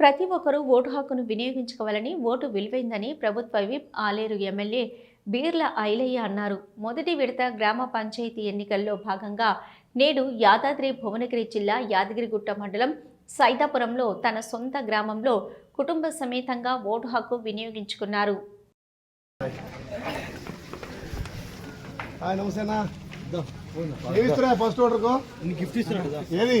ప్రతి ఒక్కరూ ఓటు హక్కును వినియోగించుకోవాలని ఓటు విలువైందని ప్రభుత్వ విప్ ఆలేరు ఎమ్మెల్యే బీర్ల ఐలయ్య అన్నారు. మొదటి విడత గ్రామ పంచాయతీ ఎన్నికల్లో భాగంగా నేడు యాదాద్రి భువనగిరి జిల్లా యాదగిరిగుట్ట మండలం సైదాపురంలో తన సొంత గ్రామంలో కుటుంబ సమేతంగా ఓటు హక్కు వినియోగించుకున్నారు. ఫస్ట్ ఏది?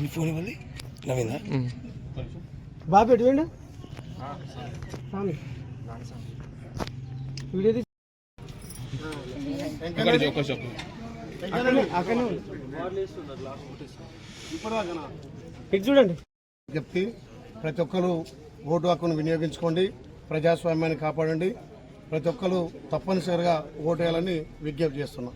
మీ ఫోన్ ఇవ్వండి. నవీందా బాబు ఎటు వేయండి స్వామి. వీడియో. ఇటు చూడండి. చెప్తే ప్రతి ఒక్కరు ఓటు హక్కును వినియోగించుకోండి ప్రజాస్వామ్యాన్ని కాపాడండి ప్రతి ఒక్కరు తప్పనిసరిగా ఓటు వేయాలని విజ్ఞప్తి చేస్తున్నాం.